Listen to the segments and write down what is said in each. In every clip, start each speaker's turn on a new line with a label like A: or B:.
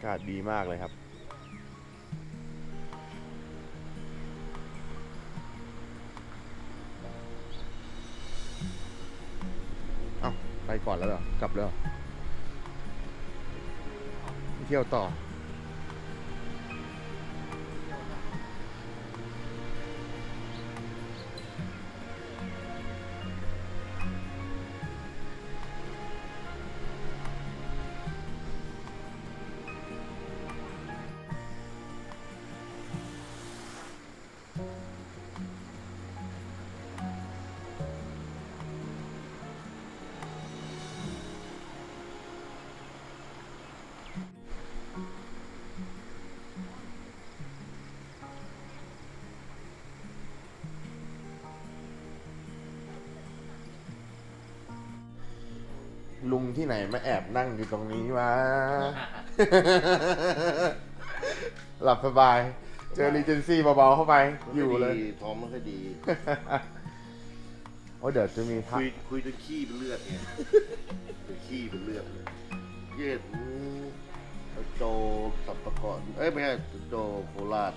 A: ากาศดีมากเลยครับ เอ้าไปก่อนแล้วเหรอ กลับแล้ว เที่ยวต่อ ลุงที่ไหนมาแอบนั่งอยู่ตรงนี้วะ หลับสบาย เจอรีเจนซี่เบาๆเข้าไป อยู่เลย
B: ท้องไม่ค่อยดี
A: โอ้เดี๋ยวจะมีพัก
B: คุยคุยจนขี้เป็นเลือดไงเป็นขี้เป็นเลือดเลยเย็ดโจสับปะกอนเอ้ยไม่ใช่โจโคราช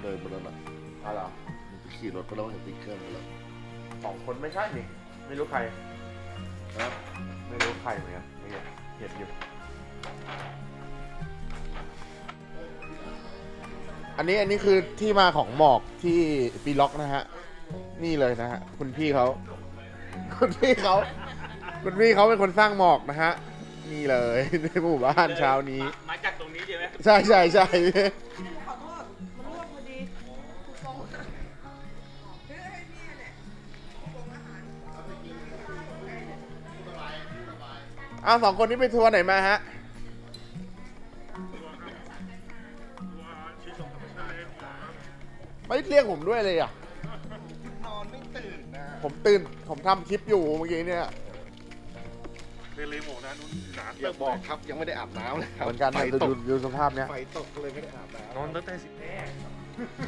B: เดินมาแล้วน่ะ
A: อ๋อเหรอ
B: มันไปขี่รถไปแล้วเห็นติ๊กเกอร์มาแล้ว
A: สองคนไม่ใช่นี่ไม่รู้ใคร
B: นะ
A: ไม่รู้ใครเหมือนกันนี่ไงเห็นอยู่ อันนี้อันนี้คือที่มาของหมอกที่ปีล็อกนะฮะ นี่เลยนะฮะ คุณพี่เขา คุณพี่เขา คุณพี่เขาเป็นคนสร้างหมอกนะฮะ นี่เลยในหมู่บ้านเช้านี้
C: มาจากตรงนี้ใช่ไหม
A: ใช่ใช่ใช่
D: อ้า
A: วสองคนนี้ไปทัวร์ไหนมาฮะ ไม่เรียกผมด้วยเลยอะ
B: นอนไม่ตื่นนะ
A: ผมตื่น ผมทำคลิปอยู่เมื่อกี้เนี่ย
C: เรเลโมนะนุ่นหนา
B: อย่าบอกครับยังไม่ได้อาบน้ำเลยครับ
A: เหมือนกัน
B: ไฟ
A: นะ
B: ต
A: ดู
B: ก
A: ดูสภาพเนี้ย
B: ไฟตกเลยไม่ได้อาบน้ำ
C: นอนตั้งแต่สิบแรก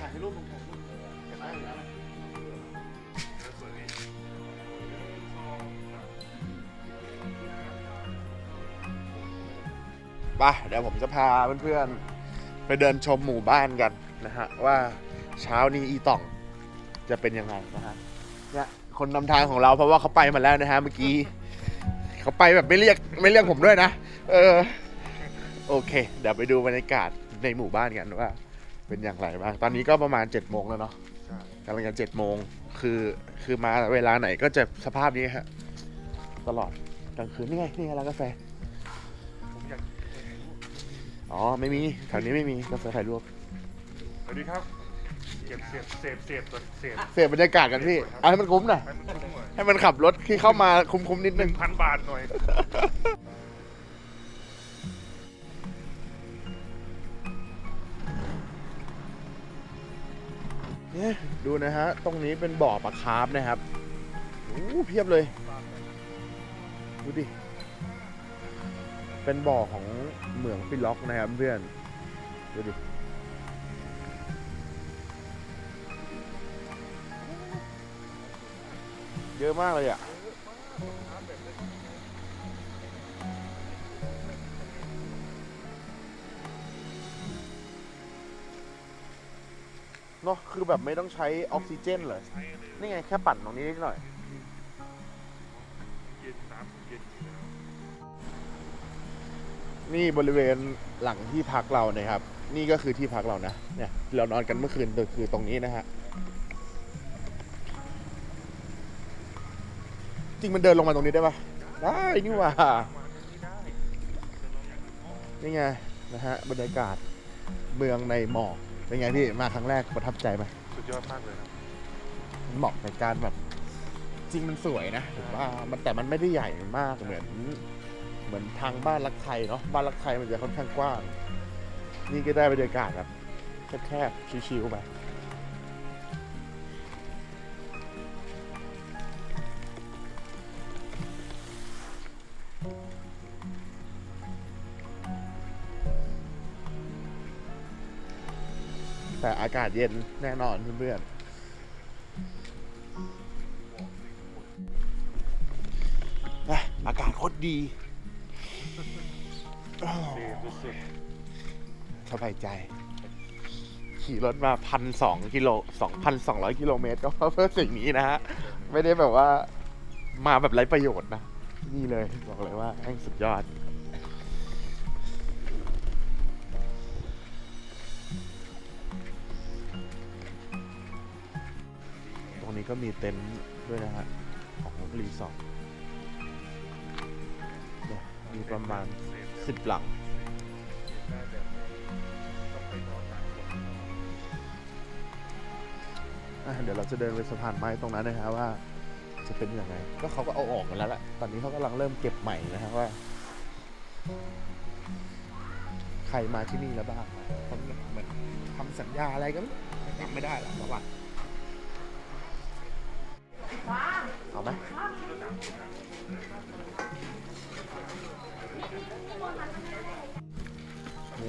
B: ถ่ายรูปลงถ่ายรูป
A: ปเดี๋ยวผมจะพาเพื่อนๆไปเดินชมหมู่บ้านกันนะฮะว่าเช้านี้อีต่องจะเป็นยังไงนะฮะเนี่ยคนนำทางของเราเพราะว่าเขาไปมาแล้วนะฮะเมื่อกี้เขาไปแบบไม่เรียกไม่เรียกผมด้วยนะ เออโอเค เดี๋ยวไปดูบรรยากาศในหมู่บ้านกันว่า เป็นอย่างไรบ้างตอนนี้ก็ประมาณ7จ็ดโมงแล้วเนาะกำลังจะเจ็ดโมงคือคือมาเวลาไหนก็จะสภาพนี้ฮะตลอดกลางคืนนี่ไงนี่ไงร้านกาแฟ
C: อ๋
A: อไม่มีแถวนี้ไม่มีกาแฟถ่ายรูป
C: สวัสดีครับเก็บเสียบเสพเสพก่อนเสพ
A: เสียบรรยากาศกันพี่เอาให้มันคุ้มหน่อย
C: ให้มันคุ้มหน่อย
A: ให้มันขับรถที่เข้ามาคุ้มๆนิด
C: ห
A: นึ
C: นึ่
A: ง
C: งพันบาทหน่อย
A: เนี่ยดูนะฮะ ตรงนี้เป็นบ่อปลาคาร์ฟนะครับโอ้เพียบเลย ดูดิ เป็นบ่อของเหมืองปิล็อกนะครับเพื่อนดูดิเยอะมากเลยอะเนาะคือแบบไม่ต้องใช้ออกซิเจนเลยนี่ไงแค่ปั่นตรงนี้นิดหน่อย
C: เย็นน้ำเย็น
A: นี่บริเวณหลังที่พักเรานะครับ นี่ก็คือที่พักเรานะ เนี่ยเรานอนกันเมื่อคืนคือตรงนี้นะฮะ จริงมันเดินลงมาตรงนี้ได้ปะได้นี่หว่านี่ไงนะฮะบรรยากาศเมืองในหมอกเป็นไงพี่มาครั้งแรกประทับใจไหม
C: สุดยอดมากเลยนะ
A: เหมาะในการแบบจริงมันสวยนะผมว่ามันแต่มันไม่ได้ใหญ่มากเหมือน เหมือนทางบ้านรักไทยเนาะบ้านรักไทยมันจะค่อนข้างกว้าง นี่ก็ได้บรรยากาศแบบแคบๆชิวๆไปแต่อากาศเย็นแน่นอนเพื่อนๆอากาศโคตรดี
C: ส
A: บายใจ ขี่รถมาพันสองกิโลสองพันสองร้อยกิโลเมตรก็เพื่อสิ่งนี้นะฮะ ไม่ได้แบบว่ามาแบบไร้ประโยชน์นะ นี่เลยบอกเลยว่าแม่งสุดยอดตรงนี้ก็มีเต็นท์ด้วยนะฮะของรีสอร์ทมีประมาณ สิบหลัง อะเดี๋ยวเราจะเดินไปสะพานไม้ตรงนั้นนะครับว่า จะเป็นยังไง ก็เขาก็เอาออกมาแล้วแหละตอนนี้เขากำลังเริ่มเก็บใหม่นะครับว่า ใครมาที่นี่แล้วบ้างเขาเหมือนทำสัญญาอะไรกันจำไม่ได้ละระหว่าง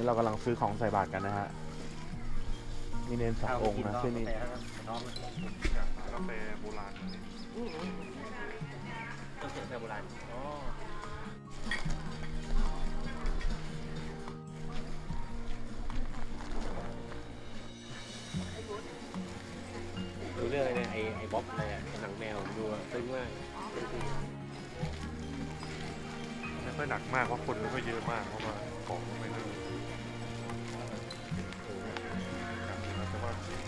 A: นี่เรากำลังซื้อของใส่บาตรกันนะฮะ มีเนนสององค์นะที่นี่
C: ๆอยากหากาแฟโบราณนี่
E: ดูเรื่องอะไรเนี่ยไอ้ไอ้บ๊อบอะไรอะหนังแมวผมดูอะซึ้งมาก
C: ไม่ค่อยหนักมากเพราะคนไม่ค่อยเยอะมากเพราะว่าของไม่ได้แต่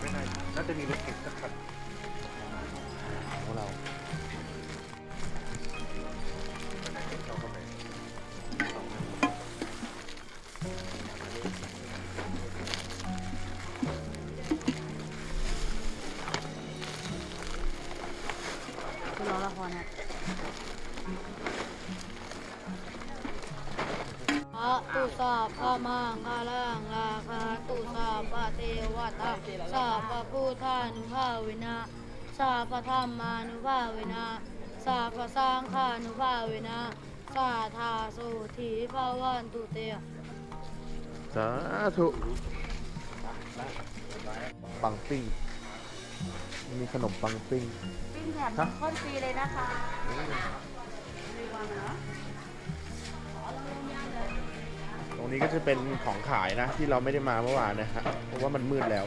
C: ไม่น่าน่าจะมีรถเก๋งสักคัน
A: ของเรา
C: เรา
F: ตุสาพระเทวตาสาพระพุทธานุภาเวนะสาพระธรรมานุภาเวนะสาพระสังฆานุภาเวนะสาธาสุธีภาวันตุเต
A: สาธุปังปิ้งมีขนมปังปิ้ง
F: ปิ้งแถมนมข้นฟรีเลยนะคะ
A: รงนี้ก็จะเป็นของขายนะ ที่เราไม่ได้มาเมื่อวานนะฮะเพราะว่ามันมืดแล้ว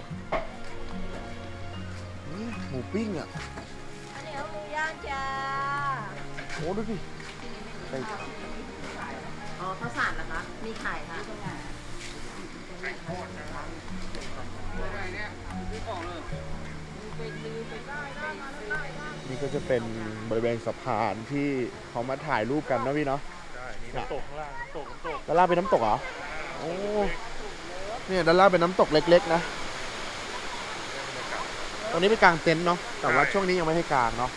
A: นี่หมูปิ้งอะ
D: อันนี้เอาหมูย่างจ้า
A: โอ้ดูสิใส่
D: อ๋อข้าวสารนะคะ มีไข่ค่ะ
A: นี่ก็จะเป็นบริเวณสะพานที่เขามาถ่ายรูปกันนะพี่เนาะ
C: ใช่นี่น้ำตกข้างล่างน้ำตกน้ำตก
A: ด้านล่างเป็นน้ำตกเหรอโอ้เนี่ยด้านล่างเป็นน้ำตกเล็กๆนะตรงนี้เป็นกลางเต็นท์เนาะแต่ว่าช่วงนี้ยังไม่ให้กลางเนาะ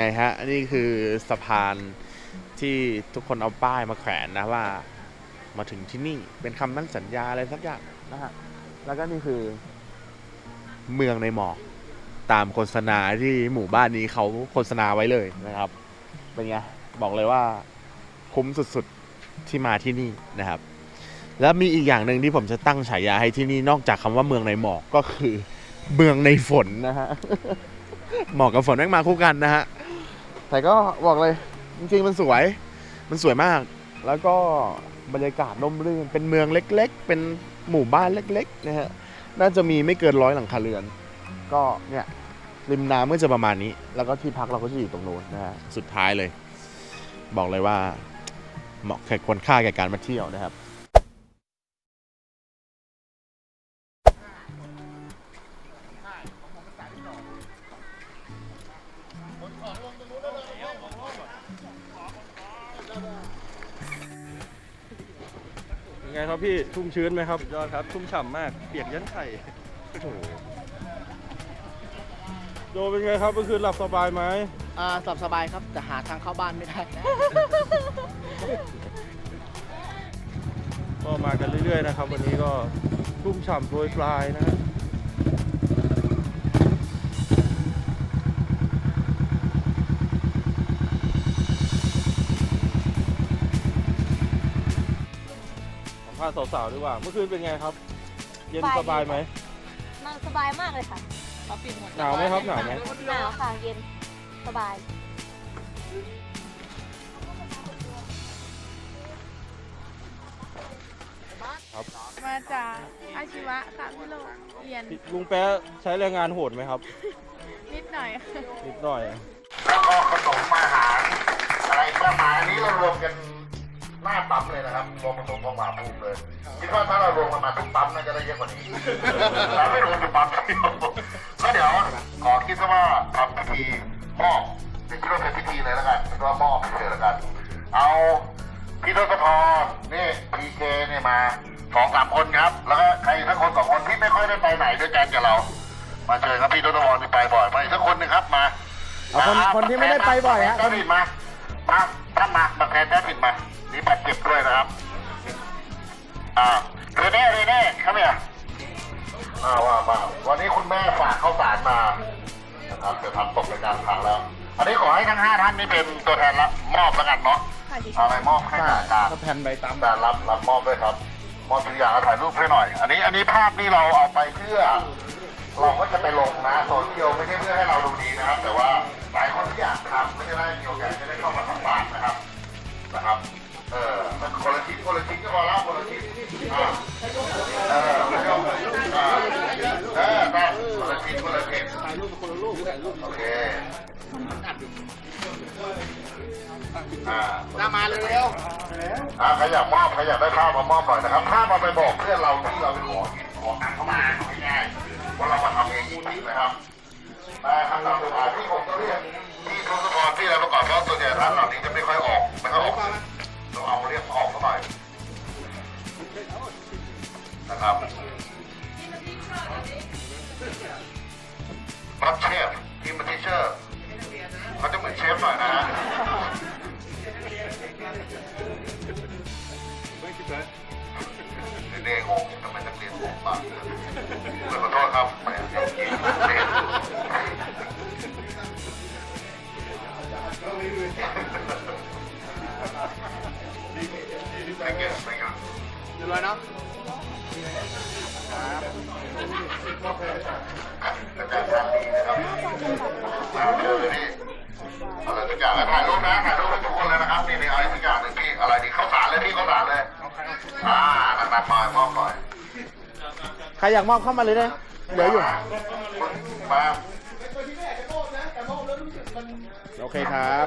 A: ไงฮะนนี้คือสะพานที่ทุกคนเอาป้ายมาแขวนนะว่า มาถึงที่นี่เป็นคำมั่นสัญญาอะไรสักอย่างนะฮะ แล้วก็นี่คือ เมืองในหมอกตามโฆษณาที่หมู่บ้านนี้เขาโฆษณาไว้เลยนะครับ เป็นไง บอกเลยว่าคุ้มสุดๆที่มาที่นี่นะครับ แล้วมีอีกอย่างหนึ่งที่ผมจะตั้งฉายาให้ที่นี่นอกจากคำว่าเมืองในหมอกก็คือ เมืองในฝนนะฮะ หมอกกับฝนแม่งมาคู่กันนะฮะ แต่ก็บอกเลย จริงๆมันสวย มันสวยมาก แล้วก็บรรยากาศร่มรื่น เป็นเมืองเล็ก ๆ เป็นหมู่บ้านเล็กๆนะฮะ น่าจะมีไม่เกินร้อยหลังคาเรือน ก็เนี่ยริมน้ำก็จะประมาณนี้ แล้วก็ที่พักเราก็จะอยู่ตรงนู้นนะฮะ สุดท้ายเลย บอกเลยว่าเหมาะแก่ควรค่าแก่การมาเที่ยวนะครับ
G: ครับพี่ชุ่มชื้นไหมครับยอดครับชุ่มฉ่ำมากเปียกยันไข่โอ้โหโดเป็นไงครับเมื่อคืนหลับสบายไหม
E: อ่าสบสบายครับแต่หาทางเข้าบ้านไม่ได้
G: ก็มากันเรื่อยๆนะครับ วันนี้ก็ชุ่มฉ่ำโปรยปลายนะฮะ สัมภาษณ์สาวๆดีกว่า เมื่อคืนเป็นไงครับ เย็นสบายไหม
H: นอนสบายมากเลยค่ะ
G: หนาวไหมครับหนาวไหม
H: หนาวค่ะ เย็น สบาย
D: มาจากอาชีวะค่ะพี่โลกเรียน
G: ลุงแป๊ะใช้แรงงานโหดไหมครับ
D: นิดหน่อยค่ะ
G: นิดหน่อย
B: แล้วก็ขนมอาหารอะไรมากมายอันนี้เรารวมกัน หน้าปั๊มเลยนะครับรวมผสมของหมาภูมิเลยคิดว่าถ้าเรารวมกันมาทุกปั๊มน่าจะได้เยอะกว่านี้แต่ไม่รวมเป็นปั๊มเดียวก็เดี๋ยวขอคิดซะว่าทำพิธีมอบเดี๋ยวคิดว่าเป็นพิธีเลยแล้วกันคิดว่ามอบเฉยๆแล้วกัน เอาพี่ทศพรนี่พีเคเนี่ยมาสองสามคนครับ แล้วก็ใครสักคนสองคนที่ไม่ค่อยได้ไปไหนด้วยกันกับเรา มาเชิญครับพี่ทศพรนี่ไปบ่อยมาอีกสักคนหนึ่งครับมา
E: เอาคนคนที่ไม่ได้ไปบ่อยฮะ
B: แทนผิดมามาท่านมามาแทนแทนผิดมา นี่บาดเจ็บด้วยนะครับ อ่าเรเน่เรเน่ครับเนี่ยอ่าว่ามาวันนี้คุณแม่ฝากข้าวสารมานะครับจะทำตกในกลารทางแล้ว อันนี้ขอให้ทั้งห้าท่านนี่เป็นตัวแทนรับมอบแล้วกันเนาะเอาอะไรมอบให้กับการ
E: แผ่นใบตาม
B: การรับรับมอบด้วยครับ มอบตัวอย่างแล้วถ่ายรูปให้หน่อย อันนี้อันนี้ภาพนี่เราเอาไปเพื่อ เราก็จะไปลงนะโซเชียลไม่ใช่เพื่อให้เราดูดีนะครับ แต่ว่าหลายคนที่อยากทำก็จะได้มีโอกาส เออม่ต้องอ่าเออได้คนละชิ้นคนละชิ้นถ่ายรูปคนละรูปถ่ายรูปโอเคอ่า
E: ตามาเร็ว
B: อ่าใครอยากมอบใครอยากได้ภาพมามอบหน่อยนะครับภาพมาไปบอกเพื่อนเราที่เราไปขอกินขอตังค์เข้ามาง่ายๆว่าเรามาทำเองจริงนะครับแต่คำตามสถานที่ผมเรียกที่ทศกรที่อะไรประกอบเพราะส่วนใหญ่ร้านเหล่านี้จะไม่ค่อยออกไม่ค่อยออก นะครับรับเชฟทีมทิเชอร์เขาจะเหมือนเชฟหน่อยนะฮะเด็กงงทำไมนักเรียนงงปากขอโทษครับแหมเด็กกินเด็กไม่เก่งไม่เก่ง
E: เรียบร้อยเนาะ
B: ทำดีนะเชิญเลยพี่อะไรทุกอย่างถ่ายรูปนะถ่ายรูปให้ทุกคนเลยนะครับนี่นี่อะไรทุกอย่างเลยพี่อะไรดีข้าวสารเลยพี่ข้าวสารเลยอ่าหนักๆหน่อยมอบหน่อย
E: ใครอยากมอบเข้ามาเลยนะเหลืออยู่
B: มา
E: โอเคครับ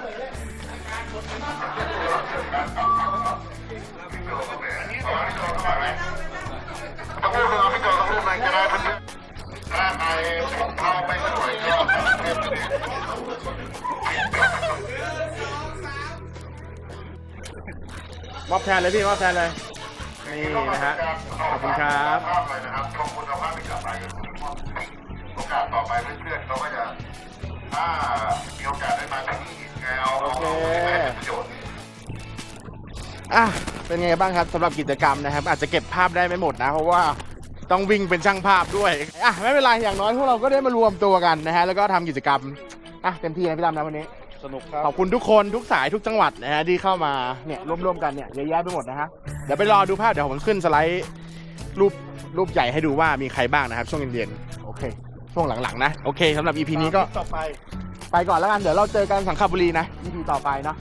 B: ต้องพูดเลยพี่โจต้องพูดเลยจะได้ ถ้าใครผมเข้าไปสวยก็
E: มอบแทนเลยพี่มอบแทนเลย นี่นะฮะ ขอบคุณครับ
B: ขอบคุณนะครับขอบคุณภาพที่กลับไปโอกาสต่อไปเพื่อนๆเขาก็จะถ้ามีโอกาสได้มาที่นี่ไงเอาเอาเอาไปให้เป็นประโยชน์
A: อะเป็นไงบ้างครับสำหรับกิจกรรมนะครับ อาจจะเก็บภาพได้ไม่หมดนะ เพราะว่า ต้องวิ่งเป็นช่างภาพด้วยอะไม่เป็นไรอย่างน้อยพวกเราก็ได้มารวมตัวกันนะฮะแล้วก็ทำกิจกรรมอะเต็มที่นะพี่ดำนะวันนี้
G: สนุกครับ
A: ขอบคุณทุกคนทุกสายทุกจังหวัดนะฮะที่เข้ามาเนี่ยร่วมๆกันเนี่ยเยอะแยะไปหมดนะฮะเดี๋ยวไปรอดูภาพเดี๋ยวผมขึ้นสไลด์รูปรูปใหญ่ให้ดูว่ามีใครบ้างนะครับ ช่วงเย็นๆโอเค ช่วงหลังๆนะโอเคสำหรับ EP นี้ก็
E: ต่อไป
A: ไปก่อนแล้วกันเดี๋ยวเราเจอกันสังขบุรีนะ EP ต่อไปเนาะ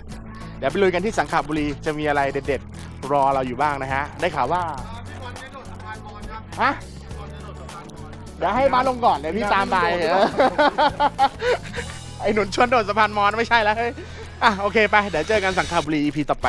A: เดี๋ยวไปลุยกันที่สังขบุรีจะมีอะไรเด็ดๆ รอเราอยู่บ้างนะฮะได้ข่าวว่า ฮะเดี๋ยวให้มาลงก่อนเดี๋ยวพี่ตามไปเออไอ้หนุนชวนโดดสะพานมอนไม่ใช่แล้วเฮ้ยอะโอเคไปเดี๋ยวเจอกันสังขบุรี EP ต่อไป